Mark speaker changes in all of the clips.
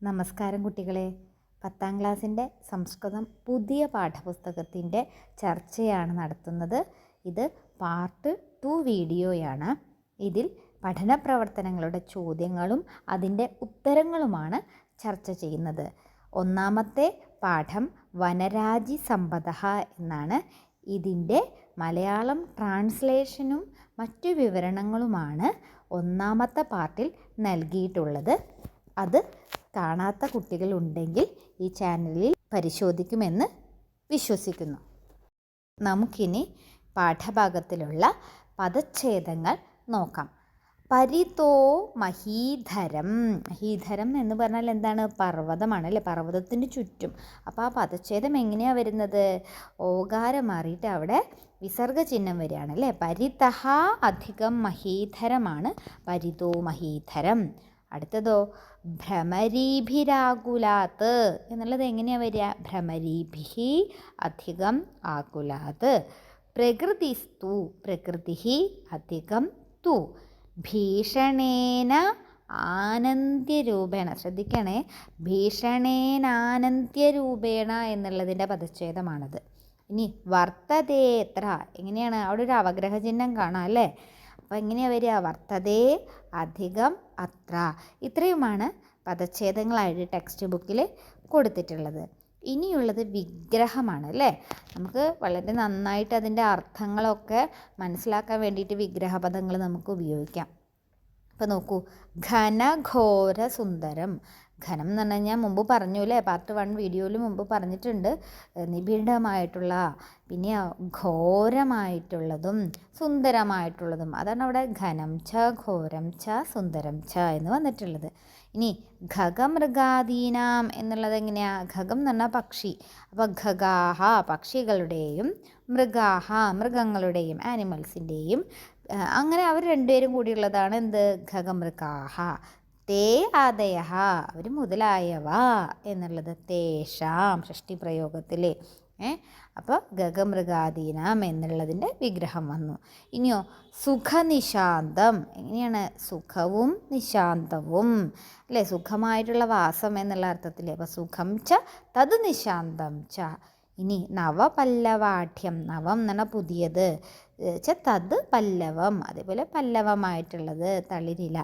Speaker 1: നമസ്കാരം കുട്ടികളെ. പത്താം ക്ലാസ്സിന്റെ സംസ്കൃതം പുതിയ പാഠപുസ്തകത്തിന്റെ ചർച്ചയാണ് നടത്തുന്നത്. ഇത് പാർട്ട് ടു വീഡിയോയാണ്. ഇതിൽ പഠന പ്രവർത്തനങ്ങളുടെ ചോദ്യങ്ങളും അതിന്റെ ഉത്തരങ്ങളുമാണ് ചർച്ച ചെയ്യുന്നത്. ഒന്നാമത്തെ പാഠം വനരാജി സമ്പദ എന്നാണ്. ഇതിന്റെ മലയാളം ട്രാൻസ്ലേഷനും മറ്റു വിവരണങ്ങളുമാണ് ഒന്നാമത്തെ പാർട്ടിൽ നൽകിയിട്ടുള്ളത്. അത് കാണാത്ത കുട്ടികളുണ്ടെങ്കിൽ ഈ ചാനലിൽ പരിശോധിക്കുമെന്ന് വിശ്വസിക്കുന്നു. നമുക്കിനി പാഠഭാഗത്തിലുള്ള പദച്ഛേദങ്ങൾ നോക്കാം. പരിതോ മഹീധരം. മഹീധരം എന്ന് പറഞ്ഞാൽ എന്താണ്? പർവതമാണ് അല്ലേ? പർവതത്തിന് ചുറ്റും. അപ്പോൾ ആ പദച്ഛേദം എങ്ങനെയാണ് വരുന്നത്? ഓകാരം മാറിയിട്ട് അവിടെ വിസർഗ ചിഹ്നം വരികയാണ് അല്ലേ? പരിതഹ അധികം മഹീധരമാണ്. പരിതോ മഹീധരം. അടുത്തതോ ഭ്രമരീഭിരാകുലാത്ത്. എന്നുള്ളത് എങ്ങനെയാണ് വരിക? ഭ്രമരീഭി അധികം ആകുലാത്ത്. പ്രകൃതിസ്തു പ്രകൃതി അധികം തു. ഭീഷണേന ആനന്ദ്യരൂപേണ. ശ്രദ്ധിക്കണേ ഭീഷണേനാനന്ദ്യരൂപേണ എന്നുള്ളതിന്റെ പദച്ഛേദമാണത്. ഇനി വർത്തതേത്ര എങ്ങനെയാണ്? അവിടെ ഒരു അവഗ്രഹ ചിഹ്നം കാണാം അല്ലേ? അപ്പോൾ എങ്ങനെയാണ് വരിക? വർത്തതേ അധികം അത്ര. ഇത്രയുമാണ് പദച്ഛേദങ്ങളായിട്ട് ടെക്സ്റ്റ് ബുക്കിൽ കൊടുത്തിട്ടുള്ളത്. ഇനിയുള്ളത് വിഗ്രഹമാണ് അല്ലേ? നമുക്ക് വളരെ നന്നായിട്ട് അതിന്റെ അർത്ഥങ്ങളൊക്കെ മനസ്സിലാക്കാൻ വേണ്ടിയിട്ട് വിഗ്രഹപദങ്ങൾ നമുക്ക് ഉപയോഗിക്കാം. അപ്പോൾ നോക്കൂ ഘനഘോര സുന്ദരം ഘനം എന്ന് പറഞ്ഞു കഴിഞ്ഞാൽ മുമ്പ് പറഞ്ഞു അല്ലേ? പാർട്ട് വൺ വീഡിയോയിൽ മുമ്പ് പറഞ്ഞിട്ടുണ്ട്. നിബിഡമായിട്ടുള്ള പിന്നെ ഘോരമായിട്ടുള്ളതും സുന്ദരമായിട്ടുള്ളതും. അതാണ് അവിടെ ഘനം ച ഘോരം ച സുന്ദരം ച എന്ന് വന്നിട്ടുള്ളത്. ഇനി ഖഗമൃഗാദീനാം എന്നുള്ളത് എങ്ങനെയാണ് ഖഗം എന്ന് പറഞ്ഞാൽ പക്ഷി. അപ്പോൾ ഖഗാഹ പക്ഷികളുടെയും മൃഗാഹ മൃഗങ്ങളുടെയും ആനിമൽസിന്റെയും അങ്ങനെ അവർ രണ്ടുപേരും കൂടിയുള്ളതാണ് എന്ത്? ഖഗമൃഗാഹ തേ ആദയ അവർ മുതലായവ എന്നുള്ളത് തേഷാം ഷഷ്ടി പ്രയോഗത്തിൽ ഏ അപ്പോൾ ഗഗമൃഗാദീനാം എന്നുള്ളതിന്റെ വിഗ്രഹം വന്നു. ഇനിയോ സുഖനിശാന്തം എങ്ങനെയാണ്? സുഖവും നിശാന്തവും അല്ലേ? സുഖമായിട്ടുള്ള വാസം എന്നുള്ള അർത്ഥത്തിൽ അപ്പോൾ സുഖം ച തത് നിശാന്തം ച. ഇനി നവപല്ലവാഠ്യം നവം എന്നാണ് പുതിയത്. ച തത് പല്ലവം അതേപോലെ പല്ലവമായിട്ടുള്ളത് തളിരില.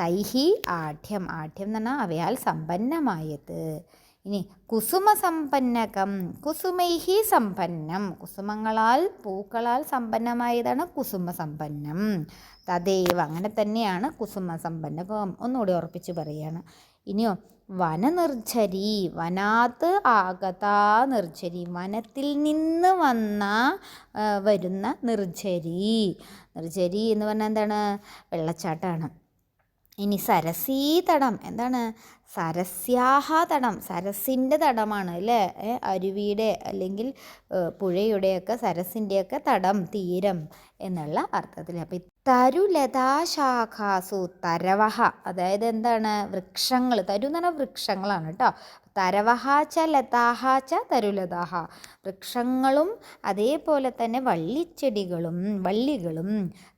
Speaker 1: തൈഹി ആഢ്യം ആഢ്യം എന്ന് പറഞ്ഞാൽ അവയാൽ സമ്പന്നമായത്. ഇനി കുസുമസമ്പന്നകം. കുസുമൈഹി സമ്പന്നം. കുസുമങ്ങളാൽ പൂക്കളാൽ സമ്പന്നമായതാണ് കുസുമസമ്പന്നം. തദൈവ. അങ്ങനെ തന്നെയാണ് കുസുമസമ്പന്നകം. ഒന്നുകൂടി ഉറപ്പിച്ച് പറയുകയാണ് ഇനിയോ വനനിർജരി വനാത്ത് ആഗതാ നിർജരി വനത്തിൽ നിന്ന് വന്ന വരുന്ന നിർജരി നിർജരി എന്ന് പറഞ്ഞാൽ എന്താണ്? വെള്ളച്ചാട്ടമാണ്. ഇനി സരസീ തടം. എന്താണ്? സരസ്യാഹ തടം. സരസിന്റെ തടമാണ് അല്ലേ? അരുവിയുടെ അല്ലെങ്കിൽ പുഴയുടെയൊക്കെ സരസിന്റെയൊക്കെ തടം തീരം എന്നുള്ള അർത്ഥത്തിൽ. അപ്പം തരുലതാശാഖാസു തരവഹ. അതായത് എന്താണ്? വൃക്ഷങ്ങൾ. തരു എന്ന് പറഞ്ഞാൽ വൃക്ഷങ്ങളാണ് കേട്ടോ. തരവഹ ച ലതാഹ ച തരുലതാഹ. വൃക്ഷങ്ങളും അതേപോലെ തന്നെ വള്ളിച്ചെടികളും വള്ളികളും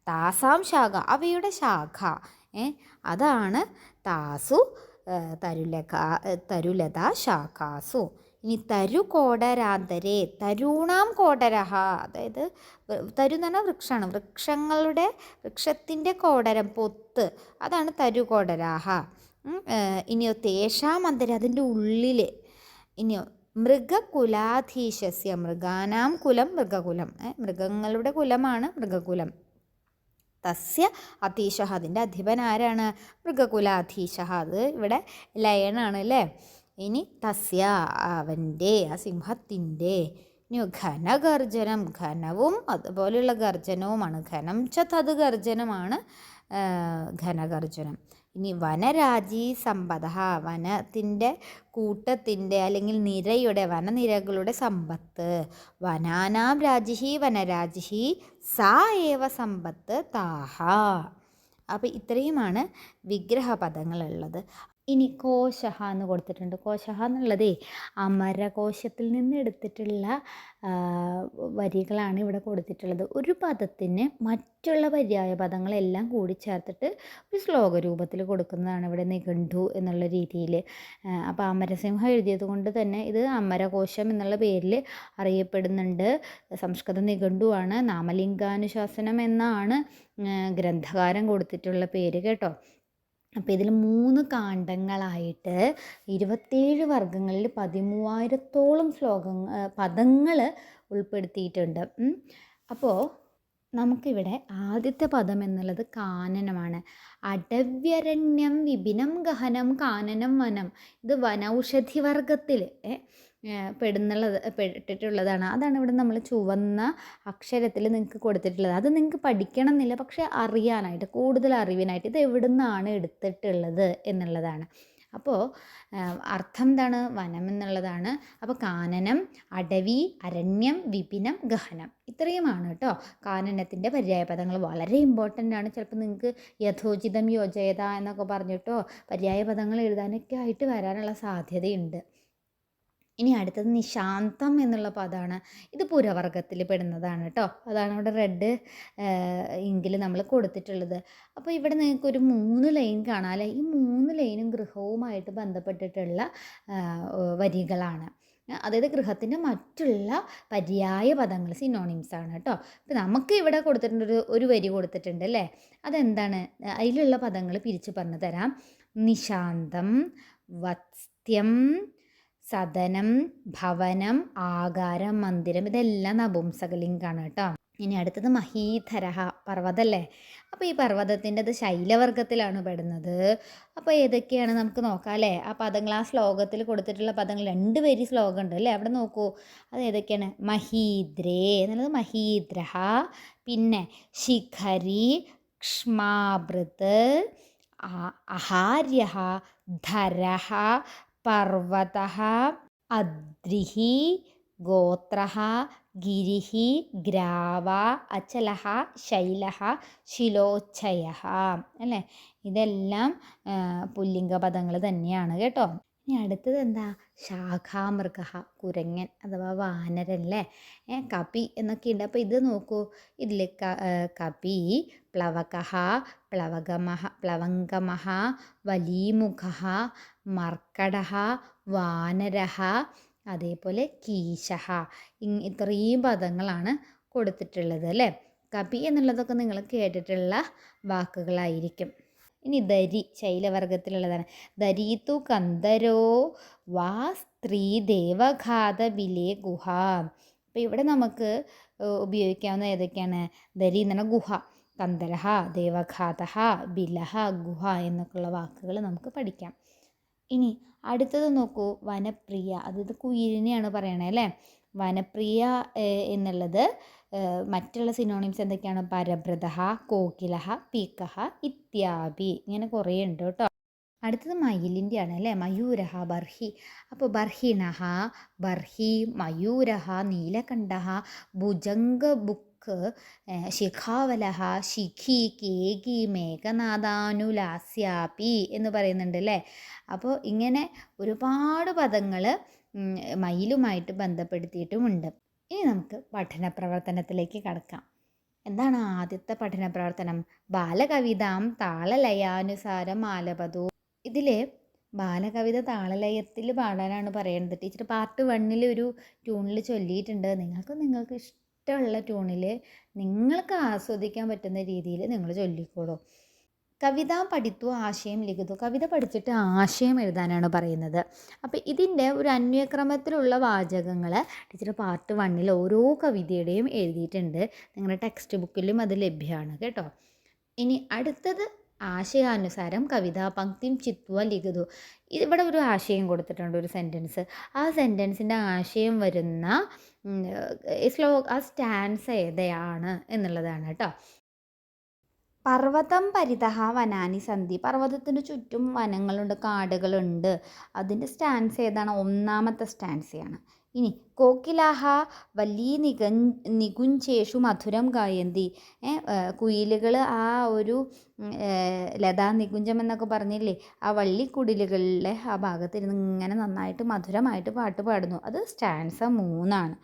Speaker 1: താസാം ശാഖ അവയുടെ ശാഖ അതാണ് താസു തരുലക തരുലത ശാഖാസു. ഇനി തരു കോടരാന്തരെ തരുണാം കോടരഹ. അതായത് തരു എന്ന് പറഞ്ഞാൽ വൃക്ഷമാണ് വൃക്ഷങ്ങളുടെ വൃക്ഷത്തിന്റെ കോടരം പൊത്ത്. അതാണ് തരു കോടരാഹ. ഇനിയോ തേശാം അന്തര അതിന്റെ ഉള്ളിൽ ഇനിയോ മൃഗകുലാധീശസ്യ മൃഗാനാം കുലം മൃഗകുലം. മൃഗങ്ങളുടെ കുലമാണ് മൃഗകുലം. തസ്യ അധീശഹ. അതിന്റെ അധിപൻ ആരാണ്? മൃഗകുല അധീശഹ അത് ഇവിടെ ലയണാണ് അല്ലേ? ഇനി തസ്യ അവന്റെ ആ സിംഹത്തിന്റെ ഘനഗർജനം ഘനവും അതുപോലെയുള്ള ഗർജനവുമാണ്. ഘനം ച തത് ഗർജനമാണ്. ഘനഗർജനം. ഇനി വനരാജീ സമ്പത വനത്തിന്റെ കൂട്ടത്തിന്റെ അല്ലെങ്കിൽ നിരയുടെ വനനിരകളുടെ സമ്പത്ത്. വനാനാം രാജിഹി വനരാജിഹി സാ ഏവ സമ്പത്ത് താഹ. അപ്പോൾ ഇത്രയുമാണ് വിഗ്രഹപദങ്ങളുള്ളത്. ഇനി കോശഹ എന്ന് കൊടുത്തിട്ടുണ്ട്. കോശഹ എന്നുള്ളതേ അമരകോശത്തിൽ നിന്ന് എടുത്തിട്ടുള്ള വരികളാണ് ഇവിടെ കൊടുത്തിട്ടുള്ളത്. ഒരു പദത്തിന് മറ്റുള്ള പര്യായ പദങ്ങളെല്ലാം കൂടി ചേർത്തിട്ട് ഒരു ശ്ലോക രൂപത്തിൽ കൊടുക്കുന്നതാണ് ഇവിടെ നിഘണ്ടു എന്നുള്ള രീതിയിൽ. അപ്പോൾ അമരസിംഹ എഴുതിയത് കൊണ്ട് തന്നെ ഇത് അമരകോശം എന്നുള്ള പേരിൽ അറിയപ്പെടുന്നുണ്ട്. സംസ്കൃത നിഘണ്ടുവാണ് നാമലിംഗാനുശാസനം എന്നാണ് ഗ്രന്ഥകാരൻ കൊടുത്തിട്ടുള്ള പേര് കേട്ടോ. അപ്പോൾ ഇതിൽ മൂന്ന് കാണ്ഡങ്ങളായിട്ട് ഇരുപത്തേഴ് വർഗങ്ങളിൽ പതിമൂവായിരത്തോളം ശ്ലോകങ്ങൾ പദങ്ങൾ ഉൾപ്പെടുത്തിയിട്ടുണ്ട്. അപ്പോൾ നമുക്കിവിടെ ആദ്യത്തെ പദം എന്നുള്ളത് കാനനമാണ്. അടവ്യരണ്യം വിപിനം ഗഹനം കാനനം വനം. ഇത് വനൗഷധി വർഗത്തിൽ പെടുന്നുള്ളത് പെട്ടിട്ടുള്ളതാണ്. അതാണ് ഇവിടെ നമ്മൾ ചുവന്ന അക്ഷരത്തിൽ നിങ്ങൾക്ക് കൊടുത്തിട്ടുള്ളത്. അത് നിങ്ങൾക്ക് പഠിക്കണം എന്നില്ല പക്ഷേ അറിയാനായിട്ട് കൂടുതൽ അറിവിനായിട്ട് ഇത് എവിടെ നിന്നാണ് എടുത്തിട്ടുള്ളത് എന്നുള്ളതാണ്. അപ്പോൾ അർത്ഥം എന്താണ്? വനം എന്നുള്ളതാണ്. അപ്പോൾ കാനനം അടവി അരണ്യം വിപിനം ഗഹനം. ഇത്രയുമാണ് കേട്ടോ. കാനനത്തിന്റെ പര്യായപദങ്ങൾ. വളരെ ഇമ്പോർട്ടന്റ് ആണ്. ചിലപ്പോൾ നിങ്ങൾക്ക് യഥോചിതം യോജയത എന്നൊക്കെ പറഞ്ഞിട്ടോ പര്യായപദങ്ങൾ എഴുതാനൊക്കെ ആയിട്ട് വരാനുള്ള സാധ്യതയുണ്ട്. ഇനി അടുത്തത് നിശാന്തം എന്നുള്ള പദമാണ് ഇത് പുരവർഗത്തിൽ പെടുന്നതാണ് കേട്ടോ അതാണ് ഇവിടെ റെഡ് ഇങ്കിൽ നമ്മൾ കൊടുത്തിട്ടുള്ളത്. അപ്പോൾ ഇവിടെ നിങ്ങൾക്ക് ഒരു മൂന്ന് ലൈൻ കാണാമല്ലേ ഈ മൂന്ന് ലൈനും ഗൃഹവുമായിട്ട് ബന്ധപ്പെട്ടിട്ടുള്ള വരികളാണ്. അതായത് ഗൃഹത്തിന്റെ മറ്റുള്ള പര്യായ പദങ്ങൾ സിനോണിംസ് ആണ് കേട്ടോ ഇപ്പം നമുക്ക് ഇവിടെ കൊടുത്തിട്ടുണ്ട് ഒരു ഒരു വരി കൊടുത്തിട്ടുണ്ട് അല്ലേ? അതെന്താണ്? അതിലുള്ള പദങ്ങൾ പിരിച്ചു പറഞ്ഞു തരാം. നിശാന്തം വത്സ്ത്യം സദനം ഭവനം ആകാരം മന്ദിരം ഇതെല്ലാം നപുംസകലിംഗാണ് കേട്ടോ. ഇനി അടുത്തത് മഹീധരഹ പർവതല്ലേ? അപ്പോൾ ഈ പർവതത്തിന്റെത് ശൈലവർഗത്തിലാണ് പെടുന്നത്. അപ്പോൾ ഏതൊക്കെയാണ് നമുക്ക് നോക്കാം അല്ലേ? ആ പദങ്ങൾ ആ ശ്ലോകത്തിൽ കൊടുത്തിട്ടുള്ള പദങ്ങൾ രണ്ട് പേര് ശ്ലോകം ഉണ്ട് അല്ലേ? അവിടെ നോക്കൂ. അത് ഏതൊക്കെയാണ്? മഹീദ്രേ എന്നുള്ളത് മഹീദ്രഹ പിന്നെ ശിഖരി ക്ഷ്മാഭൃത് അഹാര്യ ധരഹ പർവത അദ്രിഹി ഗോത്ര ഗിരി ഗ്രാവ അചല ശൈല ശിലോച്ഛയ അല്ലേ? ഇതെല്ലാം പുല്ലിംഗ പദങ്ങൾ തന്നെയാണ് കേട്ടോ. ഇനി അടുത്തത് എന്താ? ശാഖാമൃഗ കുരങ്ങൻ അഥവാ വാനരല്ലേ? ഏ കപി എന്നൊക്കെ ഉണ്ട് അപ്പോൾ ഇത് നോക്കൂ. ഇതിൽ കപി പ്ലവക പ്ലവകമഹ പ്ലവങ്കമഹ വലീമുഖ മർക്കട വാനരഹ അതേപോലെ കീശഹ. ഇത്രയും പദങ്ങളാണ് കൊടുത്തിട്ടുള്ളത് അല്ലേ? കപി എന്നുള്ളതൊക്കെ നിങ്ങൾ കേട്ടിട്ടുള്ള വാക്കുകളായിരിക്കും. ഇനി ദരി ശൈലവർഗത്തിലുള്ളതാണ്. ദരീതു കന്ദരോ വാ സ്ത്രീ ദേവഘാത ബിലേ ഗുഹ. അപ്പോൾ ഇവിടെ നമുക്ക് ഉപയോഗിക്കാവുന്ന ഏതൊക്കെയാണ്? ദരി എന്ന് ഗുഹ കന്ദരഹ ദേവഘാത ബിലഹ ഗുഹ എന്നൊക്കെയുള്ള വാക്കുകൾ നമുക്ക് പഠിക്കാം. ഇനി അടുത്തത് നോക്കൂ വനപ്രിയ. അതായത് കുയിലിനെയാണ് പറയണേ അല്ലേ? വനപ്രിയ എന്നുള്ളത് മറ്റുള്ള സിനോണിംസ് എന്തൊക്കെയാണ്? പരഭ്രത കോകിലഹ പീക്കഹ ഇത്യാദി ഇങ്ങനെ കുറേ ഉണ്ട് കേട്ടോ. അടുത്തത് മയിലിന്റെ ആണ് അല്ലേ? മയൂരഹ ബർഹി. അപ്പോൾ ബർഹിണഹ ബർഹി മയൂരഹ നീലകണ്ഠ ഭുജംഗ ബുക്ക് ശിഖാവലഹ ശിഖി കേകി മേഘനാഥാനുലാസ്യാപി എന്ന് പറയുന്നുണ്ട് അല്ലേ? അപ്പോൾ ഇങ്ങനെ ഒരുപാട് പദങ്ങൾ മയിലുമായിട്ട് ബന്ധപ്പെടുത്തിയിട്ടുമുണ്ട്. ഇനി നമുക്ക് പഠന പ്രവർത്തനത്തിലേക്ക് കടക്കാം. എന്താണ് ആദ്യത്തെ പഠന പ്രവർത്തനം ബാലകവിതാം താളലയാനുസാരം ആലപതു. ഇതിൽ ബാലകവിത താളലയത്തിൽ പാടാനാണ് പറയുന്നത് ടീച്ചർ പാർട്ട് വണ്ണിൽ ഒരു ട്യൂണിൽ ചൊല്ലിയിട്ടുണ്ട്. നിങ്ങൾക്ക് നിങ്ങൾക്ക് ഇഷ്ടമുള്ള ട്യൂണിൽ നിങ്ങൾക്ക് ആസ്വദിക്കാൻ പറ്റുന്ന രീതിയിൽ നിങ്ങൾ ചൊല്ലിക്കോളൂ. കവിത പഠിത്തു ആശയം ലിഖിതു. കവിത പഠിച്ചിട്ട് ആശയം എഴുതാനാണ് പറയുന്നത്. അപ്പോൾ ഇതിന്റെ ഒരു അന്വയക്രമത്തിലുള്ള വാചകങ്ങൾ ടീച്ചർ പാർട്ട് വണ്ണിൽ ഓരോ കവിതയുടെയും എഴുതിയിട്ടുണ്ട്. നിങ്ങളുടെ ടെക്സ്റ്റ് ബുക്കിലും അത് ലഭ്യമാണ് കേട്ടോ. ഇനി അടുത്തത് ആശയാനുസാരം കവിതാ പങ്ക്തിം ചിത്വ ലിഖിതു. ഇവിടെ ഒരു ആശയം കൊടുത്തിട്ടുണ്ട് ഒരു സെന്റൻസ് ആ സെന്റൻസിന്റെ ആശയം വരുന്ന സ്ലോ ആ സ്റ്റാൻസ് ഏതെയാണ് എന്നുള്ളതാണ് കേട്ടോ. പർവതം പരിതഹ വനാനി സന്ധി. പർവതത്തിന് ചുറ്റും വനങ്ങളുണ്ട് കാടുകളുണ്ട്. അതിന്റെ സ്റ്റാൻസ് ഏതാണ്? ഒന്നാമത്തെ സ്റ്റാൻസയാണ് ഇനി കോക്കിലാഹ വല്ലീ നിക നികുഞ്ചേഷു മധുരം ഗായന്തി കുയിലുകൾ ആ ഒരു ലതാ നികുഞ്ചം എന്നൊക്കെ പറഞ്ഞില്ലേ ആ വള്ളിക്കുടിലുകളിലെ ആ ഭാഗത്തിരുന്ന് ഇങ്ങനെ നന്നായിട്ട് മധുരമായിട്ട് പാട്ട് പാടുന്നു. അത് സ്റ്റാൻസ മൂന്നാണ്.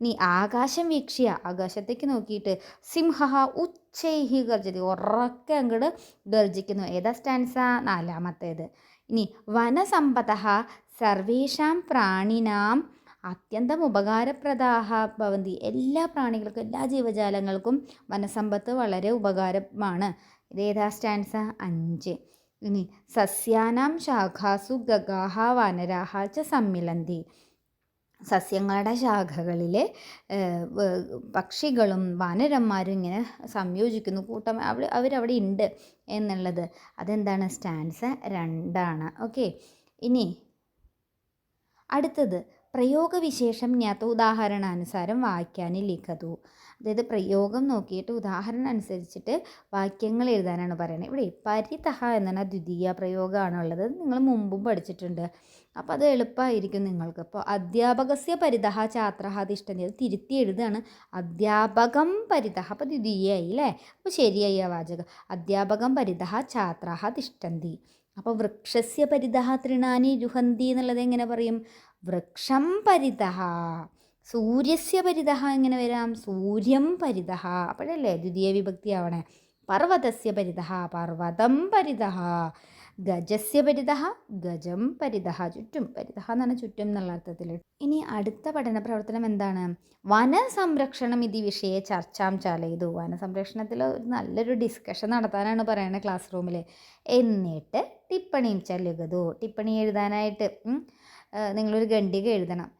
Speaker 1: ഇനി ആകാശം വീക്ഷിയ ആകാശത്തേക്ക് നോക്കിയിട്ട് സിംഹ ഉച്ചൈഹി ഗർജതി ഉറക്കെ അങ്ങോട്ട് ഗർജിക്കുന്നു. ഏതാ സ്റ്റാൻസ? നാലാമത്തേത്. ഇനി വനസമ്പത സർവേഷാം പ്രാണിനാം അത്യന്തം ഉപകാരപ്രദാഹ ഭവന്തി. എല്ലാ പ്രാണികൾക്കും എല്ലാ ജീവജാലങ്ങൾക്കും വനസമ്പത്ത് വളരെ ഉപകാരമാണ്. ഇതേതാ സ്റ്റാൻസ അഞ്ച്. ഇനി സസ്യാനാം ശാഖാസു ഗഗാഹ വനരാഹ ച സമ്മിലന്തി. സസ്യങ്ങളുടെ ശാഖകളിൽ പക്ഷികളും വാനരന്മാരും ഇങ്ങനെ സംയോജിക്കുന്നു കൂട്ടം അവിടെ അവരവിടെ ഉണ്ട് എന്നുള്ളത്. അതെന്താണ്? സ്റ്റാൻസ് രണ്ടാണ്. ഓക്കെ. ഇനി അടുത്തത്. പ്രയോഗവിശേഷം ജ്ഞാത ഉദാഹരണാനുസാരം വാക്യാനി ലിഖതു അതായത് പ്രയോഗം നോക്കിയിട്ട് ഉദാഹരണം അനുസരിച്ചിട്ട് വാക്യങ്ങൾ എഴുതാനാണ് പറയുന്നത് ഇവിടെ പരിതഹ എന്നാണ് ദ്വിതീയ പ്രയോഗമാണുള്ളത്. നിങ്ങൾ മുമ്പും പഠിച്ചിട്ടുണ്ട്. അപ്പോൾ അത് എളുപ്പമായിരിക്കും നിങ്ങൾക്ക്. അപ്പോൾ അധ്യാപകസ്യ പരിതഹ ഛാത്ര തിഷ്ടന്തി ചെയ്ത് തിരുത്തി എഴുതുകയാണ് അധ്യാപകം പരിതഹ. അപ്പോൾ ദ്വിതീയായി അല്ലേ അപ്പോൾ ശരിയായി ആ വാചകം. അധ്യാപകം പരിതഹ ഛാത്ര തിഷ്ടന്തി അപ്പോൾ വൃക്ഷസ്യ പരിതഹ തൃണാനി രുഹന്തി എന്നുള്ളത് എങ്ങനെ പറയും? വൃക്ഷം പരിതഹ. സൂര്യസ്യ പരിതഹ എങ്ങനെ വരാം? സൂര്യം പരിതഹ. അപ്പോഴല്ലേ ദ്വിതീയ വിഭക്തി ആവണേ പർവതസ്യ പരിതഹ പർവതം പരിതഹ. ഗജസ്യ പരിത ഗജം പരിത ചുറ്റും പരിത എന്ന് പറഞ്ഞാൽ ചുറ്റും എന്നുള്ള അർത്ഥത്തിൽ ഇനി അടുത്ത പഠന പ്രവർത്തനം എന്താണ്? വനസംരക്ഷണം ഇത് വിഷയെ ചർച്ചാം ചാലയിതു. വനസംരക്ഷണത്തിൽ ഒരു നല്ലൊരു ഡിസ്കഷൻ നടത്താനാണ് പറയുന്നത് ക്ലാസ് റൂമിൽ എന്നിട്ട് ടിപ്പണിയും ചല്ലുകതു. ടിപ്പണി എഴുതാനായിട്ട് നിങ്ങളൊരു ഖണ്ഡിക എഴുതണം.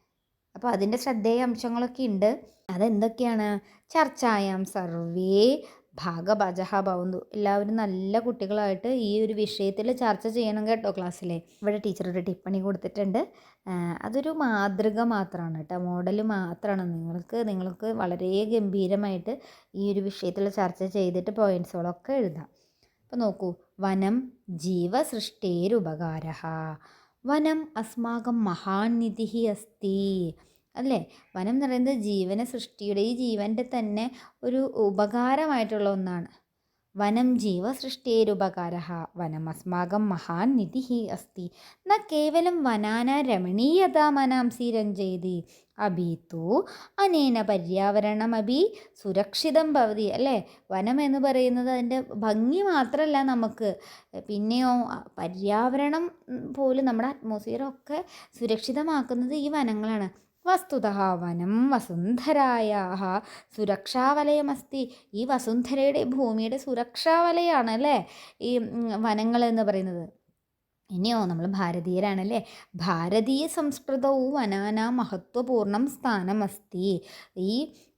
Speaker 1: അപ്പോൾ അതിന്റെ ശ്രദ്ധേയ അംശങ്ങളൊക്കെ ഉണ്ട് അതെന്തൊക്കെയാണ്? ചർച്ചായാം സർവേ ഭാഗഭജഹ ഭവന്തു എല്ലാവരും നല്ല കുട്ടികളായിട്ട് ഈ ഒരു വിഷയത്തിൽ ചർച്ച ചെയ്യണം കേട്ടോ ക്ലാസ്സിലെ. ഇവിടെ ടീച്ചർ ഒരു ടിപ്പണി കൊടുത്തിട്ടുണ്ട്. അതൊരു മാതൃക മാത്രമാണ് കേട്ടോ. മോഡൽ മാത്രമാണ് നിങ്ങൾക്ക് നിങ്ങൾക്ക് വളരെ ഗംഭീരമായിട്ട് ഈ ഒരു വിഷയത്തിൽ ചർച്ച ചെയ്തിട്ട് പോയിൻസുകളൊക്കെ എഴുതാം. അപ്പോൾ നോക്കൂ. വനം ജീവസൃഷ്ടേരുപകാര വനം അസ്മാകം മഹാൻ നിധി അസ്തി. അല്ലേ? വനം എന്ന് പറയുന്നത് ജീവന സൃഷ്ടിയുടെ ഈ ജീവന്റെ തന്നെ ഒരു ഉപകാരമായിട്ടുള്ള ഒന്നാണ്. വനം ജീവസൃഷ്ടിയരുപകാര വനം അസ്മാകം മഹാൻ നിധി അസ്തി. ന കേവലം വനാന രമണീയത മനാംസി രഞ്ജയതി. അഭീത്തു അനേന പര്യാവരണമഭി സുരക്ഷിതം ഭവതി. അല്ലേ? വനം എന്ന് പറയുന്നത് അതിന്റെ ഭംഗി മാത്രമല്ല നമുക്ക്. പിന്നെയോ പര്യാവരണം പോലും നമ്മുടെ അറ്റ്മോസ്ഫിയറൊക്കെ സുരക്ഷിതമാക്കുന്നത് ഈ വനങ്ങളാണ്. വസ്തുത വനം വസുന്ധരായ സുരക്ഷാവലയമസ്തി. ഈ വസുന്ധരയുടെ ഭൂമിയുടെ സുരക്ഷാവലയാണ് അല്ലേ ഈ വനങ്ങൾ എന്ന് പറയുന്നത്. ഇനിയോ നമ്മൾ ഭാരതീയരാണല്ലേ? ഭാരതീയ സംസ്കൃതവും വനാന മഹത്വപൂർണം സ്ഥാനമസ്തി. ഈ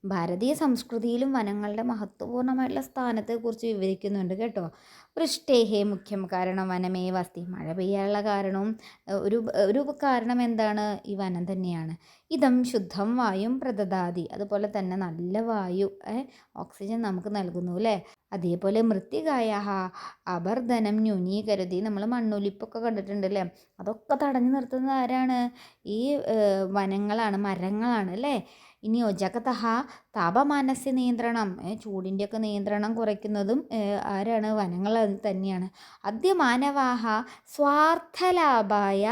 Speaker 1: ഭാരതീയ സംസ്കൃതിയിലും വനങ്ങളുടെ മഹത്വപൂർണമായിട്ടുള്ള സ്ഥാനത്തെക്കുറിച്ച് വിവരിക്കുന്നുണ്ട് കേട്ടോ. വൃഷ്ടേഹേ മുഖ്യം കാരണം വനമേ വസ്തി. മഴ പെയ്യാനുള്ള കാരണവും ഒരു ഒരു കാരണം എന്താണ്? ഈ വനം തന്നെയാണ്. ഇതം ശുദ്ധം വായും പ്രദദാതി. അതുപോലെ തന്നെ നല്ല വായു ഓക്സിജൻ നമുക്ക് നൽകുന്നു അല്ലേ? അതേപോലെ മൃത്തികായ അപർദ്ധനം ന്യൂനീകരുതി നമ്മൾ മണ്ണൊലിപ്പൊക്കെ കണ്ടിട്ടുണ്ട് അല്ലേ? അതൊക്കെ തടഞ്ഞു നിർത്തുന്നത് ആരാണ്? ഈ വനങ്ങളാണ് മരങ്ങളാണ് അല്ലേ? ഇനിയോ ഒജകതഹ താപമാനസ്യ നിയന്ത്രണം ചൂടിന്റെയൊക്കെ നിയന്ത്രണം കുറയ്ക്കുന്നതും ആരാണ്? വനങ്ങൾ തന്നെയാണ്. അദ്യ മാനവാഹ സ്വാർത്ഥലാഭായ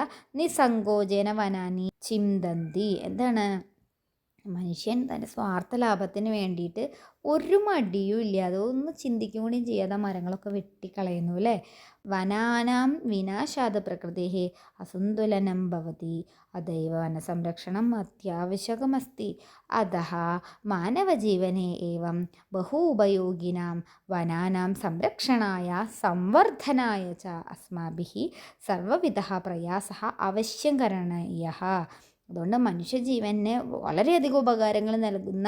Speaker 1: നിസങ്കോചന വനാനി ചിന്തന്തി എന്താണ്? മനുഷ്യൻ തന്റെ സ്വാർത്ഥ ലാഭത്തിന് വേണ്ടിയിട്ട് ഒരു മടിയും ഇല്ലാതെ ഒന്ന് ചിന്തിക്കും കൂടിയും ചെയ്യാതെ മരങ്ങളൊക്കെ വെട്ടിക്കളയുന്നു അല്ലേ? വനാനാം വിനാശാത പ്രകൃതി അസന്തുലനം ഭവതി. അതൈവ വനസംരക്ഷണം അത്യാവശ്യകമസ്തി. അതः മാനവജീവനെ ഏവം ബഹു ഉപയോഗിനാം വനാനാം സംരക്ഷണായ സംവർദ്ധനായ ച. അസ്മാഭിः സർവവിധ പ്രയാസः അവശ്യം കരണീയः. അതുകൊണ്ട് മനുഷ്യജീവന് വളരെയധികം ഉപകാരങ്ങൾ നൽകുന്ന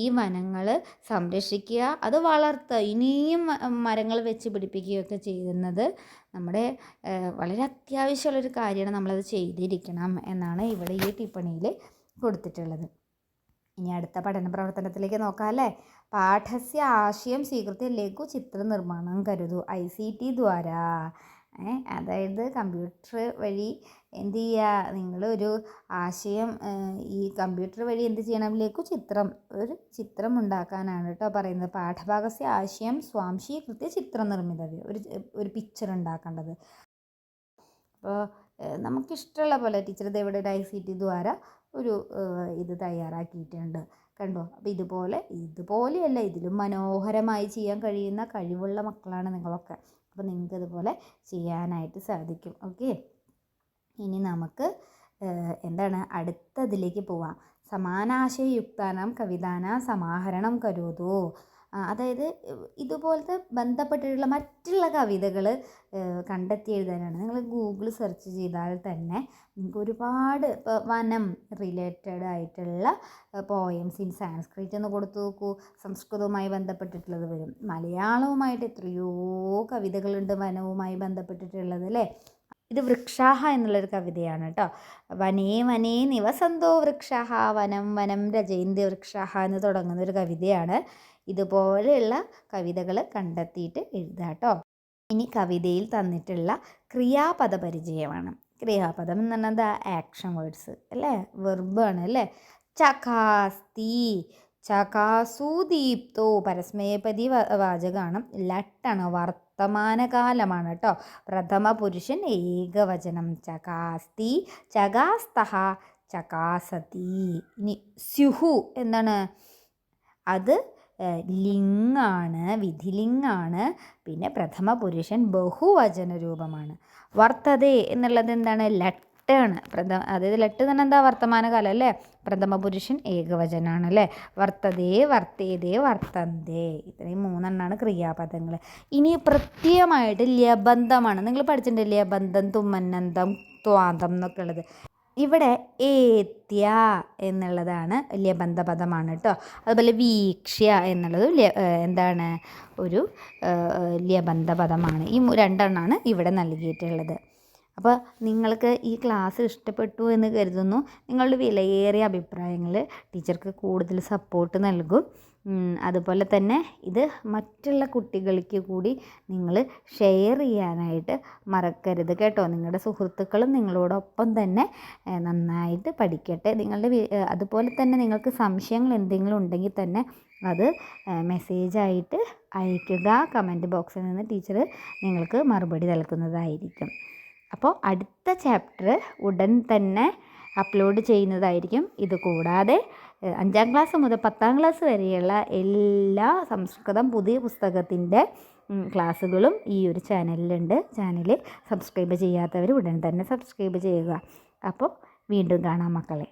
Speaker 1: ഈ വനങ്ങൾ സംരക്ഷിക്കുക അത് വളർത്തുക. ഇനിയും മരങ്ങൾ വെച്ച് പിടിപ്പിക്കുകയൊക്കെ ചെയ്യുന്നത് നമ്മുടെ വളരെ അത്യാവശ്യമുള്ളൊരു കാര്യമാണ് നമ്മളത് ചെയ്തിരിക്കണം എന്നാണ് ഇവിടെ ഈ ടിപ്പണിയിൽ കൊടുത്തിട്ടുള്ളത്. ഇനി അടുത്ത പഠന പ്രവർത്തനത്തിലേക്ക് നോക്കാം അല്ലേ? പാഠസ്യ ആശയം സ്വീകൃത്യ ലഘു ചിത്ര നിർമ്മാണം കരുതു. ഐ സി ടി ദ്വാര. അതായത് കമ്പ്യൂട്ടർ വഴി എന്ത് ചെയ്യുക നിങ്ങളൊരു ആശയം ഈ കമ്പ്യൂട്ടർ വഴി എന്ത് ചെയ്യണം? ചിത്രം ഒരു ചിത്രം ഉണ്ടാക്കാനാണ് കേട്ടോ പറയുന്നത്. പാഠഭാഗസ്യ ആശയം സ്വാംശീകൃത്യ ചിത്രം നിർമ്മിതവ്യ. ഒരു ഒരു പിക്ചർ ഉണ്ടാക്കേണ്ടത്. അപ്പോൾ നമുക്കിഷ്ടമുള്ള പോലെ ടീച്ചർ ഇവിടെ ഒരു ഐ സി ടി ദ്വാര ഒരു ഇത് തയ്യാറാക്കിയിട്ടുണ്ട്. കണ്ടോ? അപ്പോൾ ഇതുപോലെ ഇതുപോലെയല്ല ഇതിലും മനോഹരമായി ചെയ്യാൻ കഴിയുന്ന കഴിവുള്ള മക്കളാണ് നിങ്ങളൊക്കെ. അപ്പോൾ നിങ്ങൾക്ക് ഇതുപോലെ ചെയ്യാനായിട്ട് സാധിക്കും. ഓക്കെ ഇനി നമുക്ക് എന്താണ്? അടുത്തതിലേക്ക് പോവാം. സമാനാശയുക്താനാം കവിതാനാം സമാഹരണം കരോതു. അതായത് ഇതുപോലത്തെ ബന്ധപ്പെട്ടിട്ടുള്ള മറ്റുള്ള കവിതകൾ കണ്ടെത്തി എഴുതാനാണ്. നിങ്ങൾ ഗൂഗിൾ സെർച്ച് ചെയ്താൽ തന്നെ നിങ്ങൾക്ക് ഒരുപാട് ഇപ്പോൾ വനം റിലേറ്റഡ് ആയിട്ടുള്ള പോയംസ് ഇൻ സാൻസ്ക്രിറ്റ് എന്ന് കൊടുത്തു നോക്കൂ. സംസ്കൃതവുമായി ബന്ധപ്പെട്ടിട്ടുള്ളത് വരും. മലയാളവുമായിട്ട് എത്രയോ കവിതകളുണ്ട് വനവുമായി ബന്ധപ്പെട്ടിട്ടുള്ളത് അല്ലേ? ഇത് വൃക്ഷാഹ എന്നുള്ളൊരു കവിതയാണ് കേട്ടോ വനേ വനേ നിവസന്തോ വൃക്ഷാഹ വനം വനം രജയന്തി വൃക്ഷാഹ എന്ന് തുടങ്ങുന്ന ഒരു കവിതയാണ്. ഇതുപോലെയുള്ള കവിതകൾ കണ്ടെത്തിയിട്ട് എഴുതുക കേട്ടോ ഇനി കവിതയിൽ തന്നിട്ടുള്ള ക്രിയാപദ പരിചയമാണ് ക്രിയാപദം എന്ന് പറഞ്ഞാൽ എന്താ? ആക്ഷൻ വേർഡ്സ് അല്ലേ? വെർബാണ് അല്ലേ? ചകാസ്തി ചകാസുദീപ്തോ പരസ്മയപതി വാചകമാണ് ലട്ടാണ് വർത്തമാനകാലമാണ് കേട്ടോ പ്രഥമ പുരുഷൻ ഏകവചനം. ചകാസ്തി ചകാസ്തഹ ചകാസതി. ഇനി സ്യുഹു എന്താണ്? അത് ലിംഗാണ് വിധിലിങ്ങാണ് പിന്നെ പ്രഥമ പുരുഷൻ ബഹുവചന രൂപമാണ് വർത്തതേ എന്നുള്ളത് എന്താണ്? ലട്ടാണ്. പ്രഥമ അതായത് ലട്ട് തന്നെ എന്താ? വർത്തമാനകാലം അല്ലേ? പ്രഥമ പുരുഷൻ ഏകവചനാണ് അല്ലേ വർത്തതേ വർത്തേതേ വർത്തന്തേ. ഇത്രയും മൂന്നെണ്ണമാണ് ക്രിയാപദങ്ങൾ ഇനി പ്രത്യേകമായിട്ട് ലബന്ധമാണ് നിങ്ങൾ പഠിച്ചിട്ടുണ്ട് ലബന്ധം തുമ്മന്നന്തം ത്വാന്തം എന്നൊക്കെ ഉള്ളത്. ഇവിടെ ഏത്യ എന്നുള്ളതാണ് വലിയ ബന്ധപദമാണ് കേട്ടോ. അതുപോലെ വീക്ഷ്യ എന്നുള്ളത് എന്താണ് ഒരു വലിയ ബന്ധപദമാണ്. ഈ രണ്ടെണ്ണമാണ് ഇവിടെ നൽകിയിട്ടുള്ളത്. അപ്പോൾ നിങ്ങൾക്ക് ഈ ക്ലാസ് ഇഷ്ടപ്പെട്ടു എന്ന് കരുതുന്നു. നിങ്ങളുടെ വിലയേറിയ അഭിപ്രായങ്ങൾ ടീച്ചർക്ക് കൂടുതൽ സപ്പോർട്ട് നൽകും. അതുപോലെ തന്നെ ഇത് മറ്റുള്ള കുട്ടികൾക്ക് കൂടി നിങ്ങൾ ഷെയർ ചെയ്യാനായിട്ട് മറക്കരുത് കേട്ടോ. നിങ്ങളുടെ സുഹൃത്തുക്കളും നിങ്ങളോടൊപ്പം തന്നെ നന്നായിട്ട് പഠിക്കട്ടെ. നിങ്ങളുടെ അതുപോലെ തന്നെ നിങ്ങൾക്ക് സംശയങ്ങൾ എന്തെങ്കിലും ഉണ്ടെങ്കിൽ തന്നെ അത് മെസ്സേജായിട്ട് അയയ്ക്കുക കമന്റ് ബോക്സിൽ നിന്ന് ടീച്ചർ നിങ്ങൾക്ക് മറുപടി നൽകുന്നതായിരിക്കും. അപ്പോൾ അടുത്ത ചാപ്റ്റർ ഉടൻ തന്നെ അപ്ലോഡ് ചെയ്യുന്നതായിരിക്കും. ഇത് കൂടാതെ അഞ്ചാം ക്ലാസ് മുതൽ പത്താം ക്ലാസ് വരെയുള്ള എല്ലാ സംസ്കൃതം പുതിയ പുസ്തകത്തിന്റെ ക്ലാസ്സുകളും ഈ ഒരു ചാനലിലുണ്ട് ചാനൽ സബ്സ്ക്രൈബ് ചെയ്യാത്തവർ ഉടൻ തന്നെ സബ്സ്ക്രൈബ് ചെയ്യുക. അപ്പോൾ വീണ്ടും കാണാം മക്കളെ.